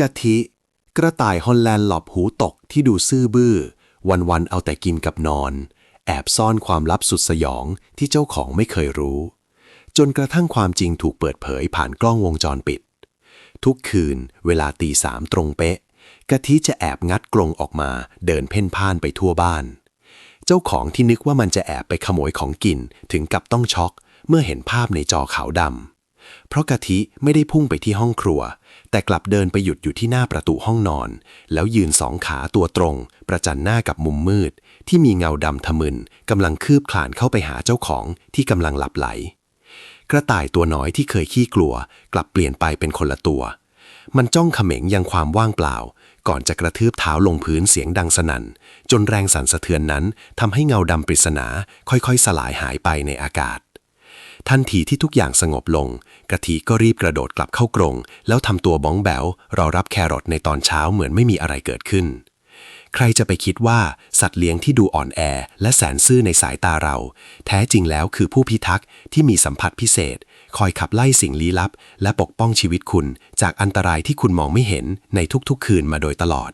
กะทิ กระต่ายฮอลแลนด์หลอบหูตกที่ดูซื่อบื้อ วันๆเอาแต่กินกับนอน แอบซ่อนความลับสุดสยองที่เจ้าของไม่เคยรู้ จนกระทั่งความจริงถูกเปิดเผยผ่านกล้องวงจรปิด ทุกคืนเวลาตีสามตรงเป๊ะ กะทิจะแอบงัดกรงออกมาเดินเพ่นพ่านไปทั่วบ้าน เจ้าของที่นึกว่ามันจะแอบไปขโมยของกินถึงกับต้องช็อก เมื่อเห็นภาพในจอขาวดำ เพราะกะทิไม่ได้พุ่งไปที่ห้องครัว แต่กลับเดินไปหยุดอยู่ที่หน้าประตูห้องนอน แล้วยืนสองขาตัวตรง ประจันหน้ากับมุมมืด ที่มีเงาดำทะมึนกำลังคืบคลานเข้าไปหาเจ้าของที่กำลังหลับไหล กระต่ายตัวน้อยที่เคยขี้กลัว กลับเปลี่ยนไปเป็นคนละตัว มันจ้องเขม็งยังความว่างเปล่า ก่อนจะกระทืบเท้าลงพื้นเสียงดังสนั่น จนแรงสั่นสะเทือนนั้นทำให้เงาดำปริศนาค่อยๆ สลายหายไปในอากาศ ทันทีที่ทุกอย่างสงบลง กะทิก็รีบกระโดดกลับเข้ากรง แล้วทำตัวบ้องแบวรอรับแครอทในตอนเช้าเหมือนไม่มีอะไรเกิดขึ้น ใครจะไปคิดว่าสัตว์เลี้ยงที่ดูอ่อนแอ และแสนซื่อในสายตาเรา แท้จริงแล้วคือผู้พิทักษ์ที่มีสัมผัสพิเศษ คอยขับไล่สิ่งลี้ลับ และปกป้องชีวิตคุณ จากอันตรายที่คุณมองไม่เห็นในทุกๆ คืนมาโดยตลอด